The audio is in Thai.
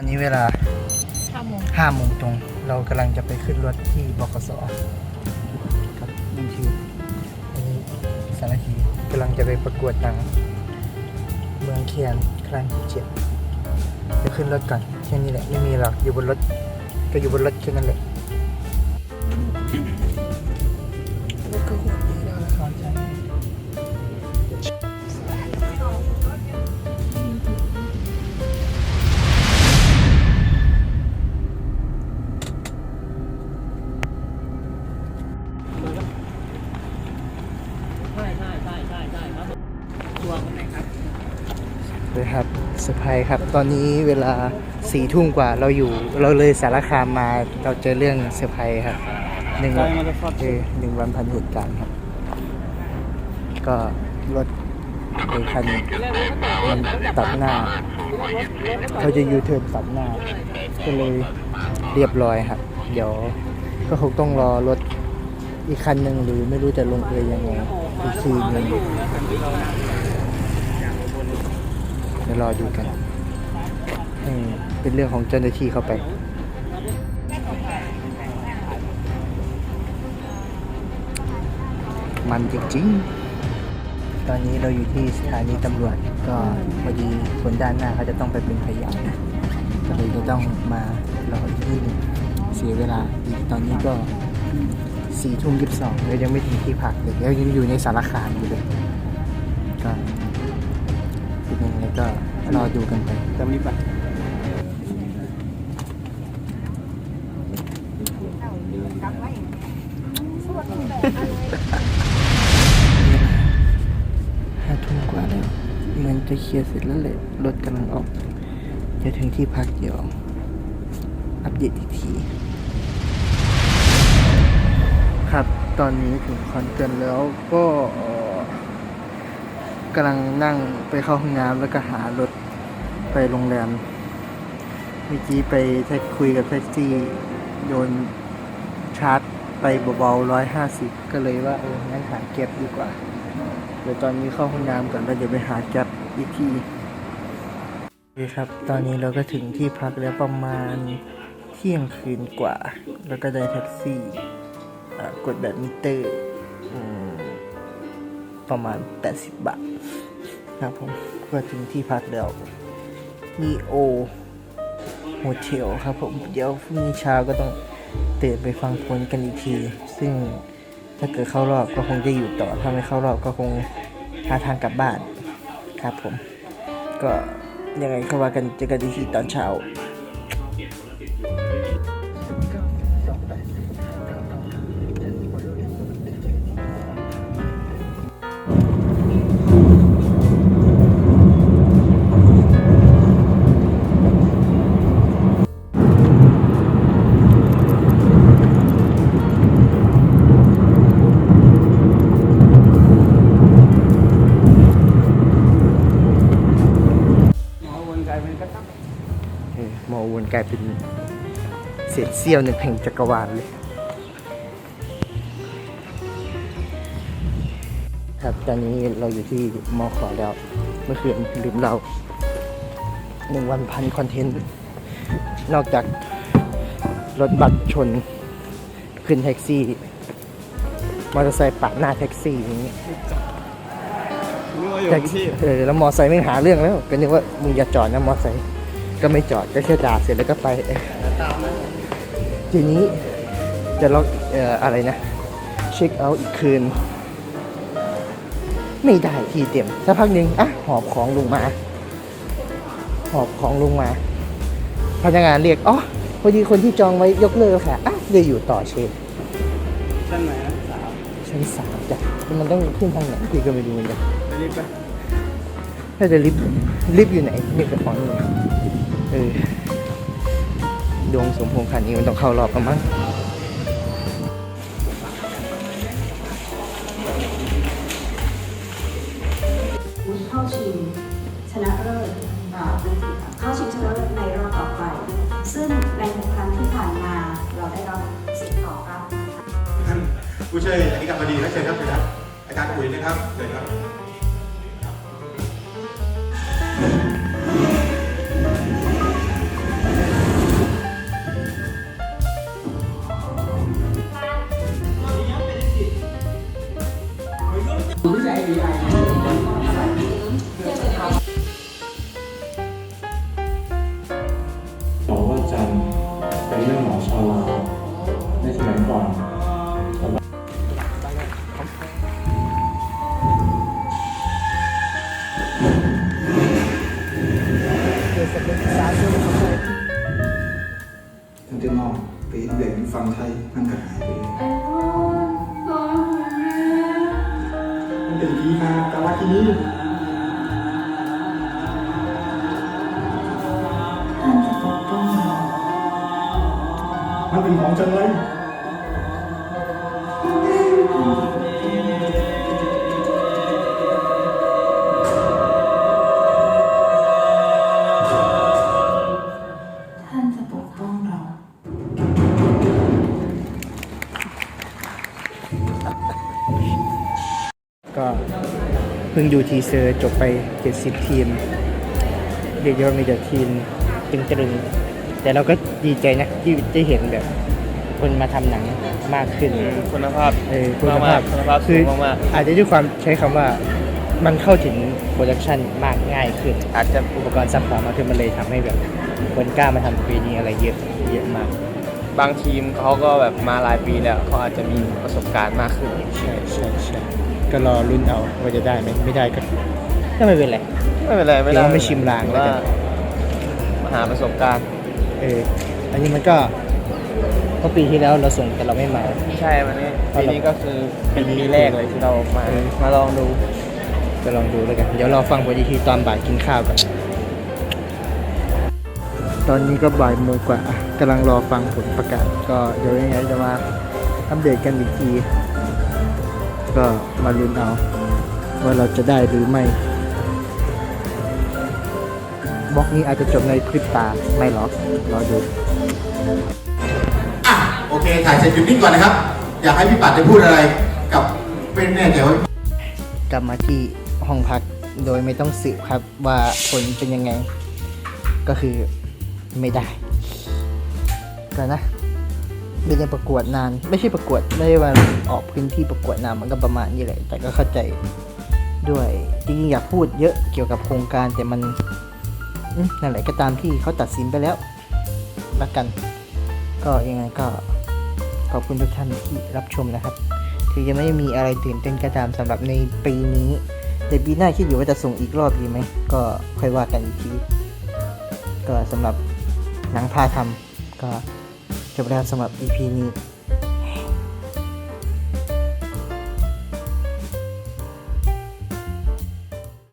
อันนี้เวลาห้าโมงห้าโมงตรง เรากำลังจะไปขึ้นรถที่บกสครับยูทูบอันนี้สารคีกำลังจะไปประกวดหนัง เมืองเคียนครั้งที่เจ็ดจะขึ้นรถก่อนแค่นี้แหละ ไม่มีหรอกอยู่บนรถ ก็อยู่บนรถแค่นั้นแหละ เซอร์ไพรส์ครับ ตอนนี้เวลาสี่ทุ่มกว่าเราอยู่เราเลยสารคามมาเราเจอเรื่องเซอร์ไพรส์ครับหนึ่งวันเออหนึ่งวันพันเหตุการณ์ครับ ก็รถไอ้คันมันตัดหน้าเขาจะยูเทิร์นตัดหน้า ก็เลยเรียบร้อยครับ เดี๋ยวก็คงต้องรอรถอีกคันหนึ่งหรือไม่รู้จะลงเอยยังไงอีกทีหนึงเดี๋ยวรอดูกันให้ เป็นเรื่องของเจ้าหน้าที่เข้าไป มันจริงๆ ตอนนี้เราอยู่ที่สถานีตำรวจ ก็พอดีคนด้านหน้าเขาจะต้องไปเป็นพยานก็เลยจะต้องมารออีกที่หนึงเสียเวลาอีกตอนนี้ก็สี่ทุ่มยี่สิบสองเรายังไม่ถึงที่พักเลยเรายังอยู่ในสารคามอยู่เลยก็เป็นยังไงก็รอดูกันไปจะรีบไป ห้าทุ่มกว่าแล้วเหมือนจะเคลียร์เสร็จแล้วแหละรถกำลังออก จะถึงที่พักเดี๋ยว อัปเดตอีกที ครับตอนนี้ถึงคอนเทนแล้วก็กำลังนั่งไปเข้าห้องน้ำแล้วก็หารถไปโรงแรมเมื่อกี้ไปแท็กคุยกับแท็กซี่โยน ชาร์จไปเบาๆร้อยห้าสิบก็เลยว่าเอองั้นหาแก๊ปดีกว่า เดี๋ยวตอนนี้เข้าห้องน้ำก่อนแล้วเดี๋ยวไปหาแก๊ปอีกทีโอเคครับ ตอนนี้เราก็ถึงที่พักแล้วประมาณเที่ยงคืนกว่า แล้วก็ได้แท็กซี่กดแบบมิเตอร์ประมาณ 80 บาทครับผมก็ถึงที่พักแล้วนีโอโฮเทลครับผม เดี๋ยวพรุ่งนี้เช้าก็ต้อง ตื่นไปฟังผลกันอีกที ซึ่งถ้าเกิดเข้ารอบก็คงจะอยู่ต่อ ถ้าไม่เข้ารอบก็คงหาทางกลับบ้านครับผม ก็ยังไงเข้าว่ากันเจอกันอีกทีตอนเช้า กลายเป็นเศษเสี้ยวหนึ่งแห่งจักรวาลเลย ครับตอนนี้เราอยู่ที่มอขอแล้ว เมื่อคืนลืมเราหนึ่งวันพันคอนเทนต์ นอกจากรถบัสชน ขึ้นแท็กซี่ มอเตอร์ไซค์ปาดหน้าแท็กซี่อย่างเงี้ยนึกว่าอยู่แท็กที่เออแล้วมอไซค์ไม่หาเรื่องแล้วก็นึกว่ามึงอย่าจอดนะมอไซค์ ก็ไม่จอดก็แค่ด่าเสร็จแล้วก็ไปตามนั้นทีนี้จะล็อกเอ่ออะไรนะ เช็คเอาท์อีกคืน ไม่ได้ทีเต็มสักพักหนึ่งอะหอบของลงมา หอบของลงมา พนักงานเรียกอ๋อพอดีคนที่จองไว้ยกเลิกค่ะอะเลยอยู่ต่อเชฟชั้นไหนนะสามชั้นสามจ้ะแล้วมันต้องขึ้นทางไหนพี่ก็ไม่รู้เหมือนกันไปรีบไปถ้าจะลิฟต์ลิฟต์อยู่ไหนนี่ก็ของอยู่ เออดวงสมพงษ์คันนี้มันต้องเข้ารอบกันมั้งเข้าชิงชนะเลิศอ่าเข้าชิงชนะเลิศในรอบต่อไป ซึ่งในหกครั้งที่ผ่านมาเราได้รับสิทธิ์ตอบรับท่านผู้ช่วยอธิการบดีนะเชิญครับเชิญครับอาจารย์อุ๋ยนะครับเชิญครับ รู้ใจดีไอ ติ่งอีอากาลาคินีท่นจะปกป้องมันเป็นของจังเลย เพิ่งดูทีเซอร์จบไป 70 ทีม เรียกได้ว่ามีแต่ทีมตึงตรึง แต่เราก็ดีใจนะที่ได้เห็นแบบ คนมาทำหนังมากขึ้น คุณภาพเออคุณภาพคุณภาพคือสูงมากอาจจะด้วยความใช้คำว่ามันเข้าถึงโปรดักชันมากง่ายขึ้น อาจจะอุปกรณ์ซัพพอร์ตมากขึ้นมันเลยทำให้แบบคนกล้ามาทำปีนี้อะไรเยอะเยอะมาก บางทีมเขาก็แบบมาหลายปีแล้วเขาอาจจะมีประสบการณ์มากขึ้น ใช่ใช่ใช่ ก็รอรุ่นเอาว่าจะได้ไหมไม่ได้ก็ก็ไม่เป็นไร ไม่เป็นไรไม่ได้เดี๋ยวไม่ชิมลางแล้วกัน มาหาประสบการณ์ เอออันนี้มันก็เพราะปีที่แล้วเราส่งแต่เราไม่มา ใช่วันนี้ปีนี้ก็คือเป็นปีแรกเลยที่เรามา เออ มาลองดูก็ลองดูแล้วกัน เดี๋ยวรอฟังบทอีกทีตอนบ่ายกินข้าวกัน ตอนนี้ก็บ่ายโมงกว่าอะกำลังรอฟังผลประกาศ ก็เดี๋ยวยังไงจะมาอัปเดตกันอีกที ก็มาลุ้นเอาว่าเราจะได้หรือไม่บล็อกนี้อาจจะจบในพริบตาไม่หรอกรอดูอะโอเคถ่ายเสร็จหยุดนิ่งก่อนนะครับ อยากให้พี่ปัดจะพูดอะไรกับเป็นแน่ใจว่ากลับมาที่ห้องพักโดยไม่ต้องสืบครับว่าผลเป็นยังไง ก็คือไม่ได้ก็นะ ไม่ได้ประกวดนาน ไม่ใช่ประกวดไม่ได้ว่าออกพื้นที่ประกวดนานมันก็ประมาณนี้แหละ แต่ก็เข้าใจด้วยจริงๆอยากพูดเยอะเกี่ยวกับโครงการแต่มันนั่นแหละก็ตามที่เขาตัดสินไปแล้วละกัน ก็ยังไงก็ขอบคุณทุกท่านที่รับชมนะครับถึงจะไม่มีอะไรตื่นเต้นก็ตามสำหรับในปีนี้แต่ปีหน้าคิดอยู่ว่าจะส่งอีกรอบดีไหมก็ค่อยว่ากันอีกทีก็สำหรับหนังพาทำก็ จบแล้วสำหรับ EP นี้